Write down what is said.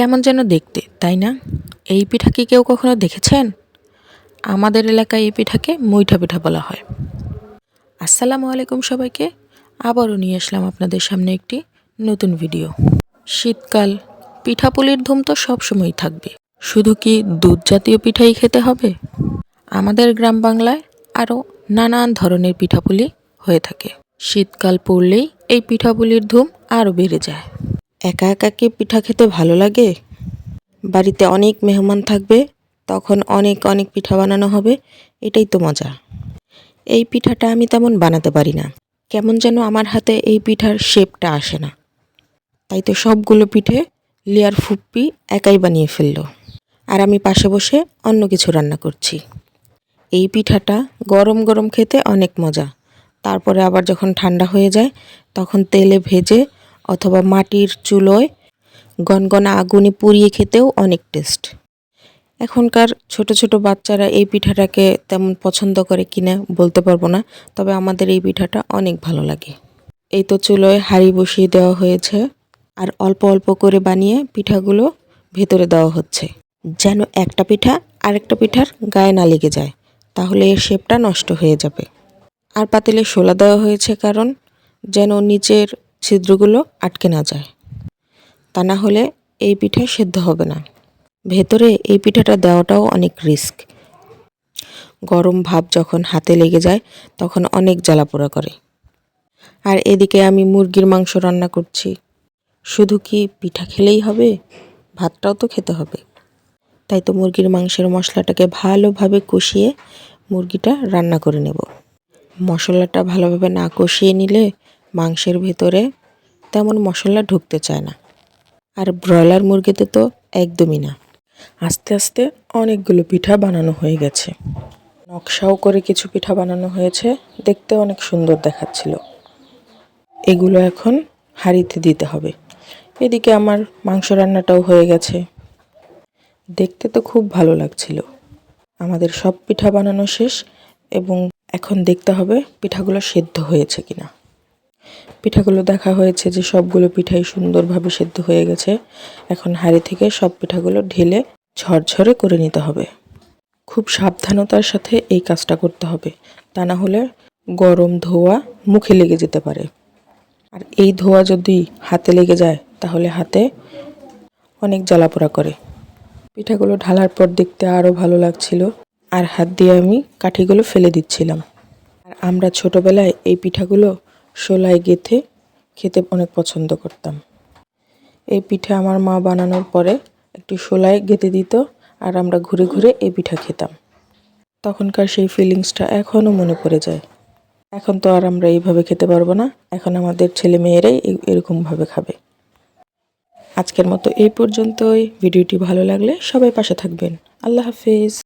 কেমন যেন দেখতে, তাই না? এই পিঠা কি কেউ কখনো দেখেছেন? আমাদের এলাকায় এই পিঠাকে মুইঠা পিঠা বলা হয়। আসসালামু আলাইকুম সবাইকে। আবারও নিয়ে আসলাম আপনাদের সামনে একটি নতুন ভিডিও। শীতকাল, পিঠাপুলির ধুম তো সবসময়ই থাকবে। শুধু কি দুধ জাতীয় পিঠাই খেতে হবে? আমাদের গ্রাম বাংলায় আরও নানান ধরনের পিঠাপুলি হয়ে থাকে। শীতকাল পড়লেই এই পিঠাপুলির ধুম আরও বেড়ে যায়। একা একা কি পিঠা খেতে ভালো লাগে? বাড়িতে অনেক মেহমান থাকবে, তখন অনেক অনেক পিঠা বানানো হবে, এটাই তো মজা। এই পিঠাটা আমি তেমন বানাতে পারি না। কেমন যেন আমার হাতে এই পিঠার শেপটা আসে না। তাই তো সবগুলো পিঠে লিয়ার ফুপ্পি একাই বানিয়ে ফেলল। আর আমি পাশে বসে অন্য কিছু রান্না করছি। এই পিঠাটা গরম গরম খেতে অনেক মজা। তারপরে আবার যখন ঠান্ডা হয়ে যায়, তখন তেলে ভেজে অথবা মাটির চুলোয় গনগনা আগুনে পুড়িয়ে খেতেও অনেক টেস্ট। এখনকার ছোট ছোট বাচ্চারা এই পিঠাটাকে তেমন পছন্দ করে কিনা বলতে পারব না, তবে আমাদের এই পিঠাটা অনেক ভালো লাগে। এই তো চুলোয় হাঁড়ি বসিয়ে দেওয়া হয়েছে আর অল্প অল্প করে বানিয়ে পিঠাগুলো ভেতরে দেওয়া হচ্ছে। যেন একটা পিঠা আরেকটা পিঠার গায়ে না লেগে যায়, তাহলে এর শেপটা নষ্ট হয়ে যাবে। আর পাতিলে শোলা দেওয়া হয়েছে কারণ যেন নিচের ছিদ্রগুলো আটকে না যায়। তা না হলে এই পিঠা সেদ্ধ হবে না। ভেতরে এই পিঠাটা দেওয়াটাও অনেক রিস্ক। গরম ভাব যখন হাতে লেগে যায়, তখন অনেক জ্বালাপোড়া করে। আর এদিকে আমি মুরগির মাংস রান্না করছি। শুধু কি পিঠা খেলেই হবে? ভাতটাও তো খেতে হবে। তাই তো মুরগির মাংসের মশলাটাকে ভালোভাবে কষিয়ে মুরগিটা রান্না করে নেব। মশলাটা ভালোভাবে না কষিয়ে নিলে মাংসের ভেতরে তেমন মশলা ঢুকতে চায় না। আর ব্রয়লার মুরগিতে তো একদমই না। আস্তে আস্তে অনেকগুলো পিঠা বানানো হয়ে গেছে। নকশাও করে কিছু পিঠা বানানো হয়েছে। দেখতে অনেক সুন্দর দেখাচ্ছিল। এগুলো এখন হাঁড়িতে দিতে হবে। এদিকে আমার মাংস রান্নাটাও হয়ে গেছে। দেখতে তো খুব ভালো লাগছিল। আমাদের সব পিঠা বানানো শেষ এবং এখন দেখতে হবে পিঠাগুলো সেদ্ধ হয়েছে কিনা। পিঠাগুলো দেখা হয়েছে যে সবগুলো পিঠাই সুন্দরভাবে সেদ্ধ হয়ে গেছে। এখন হাঁড়ি থেকে সব পিঠাগুলো ঢেলে ঝরঝরে করে নিতে হবে। খুব সাবধানতার সাথে এই কাজটা করতে হবে। তা না হলে গরম ধোয়া মুখে লেগে যেতে পারে। আর এই ধোয়া যদি হাতে লেগে যায়, তাহলে হাতে অনেক জ্বালাপোড়া করে। পিঠাগুলো ঢালার পর দেখতে আরও ভালো লাগছিল। আর হাত দিয়ে আমি কাঠিগুলো ফেলে দিচ্ছিলাম। আর আমরা ছোটোবেলায় এই পিঠাগুলো শোলায় গেথে খেতে অনেক পছন্দ করতাম। এই পিঠা আমার মা বানানোর পরে একটু শোলায় গেঁথে দিত আর আমরা ঘুরে ঘুরে এই পিঠা খেতাম। তখনকার সেই ফিলিংসটা এখনও মনে পড়ে যায়। এখন তো আর আমরা এইভাবে খেতে পারব না। এখন আমাদের ছেলে মেয়েরাই এরকমভাবে খাবে। আজকের মতো এই পর্যন্তই। ভিডিওটি ভালো লাগলে সবাই পাশে থাকবেন। আল্লাহ হাফিজ।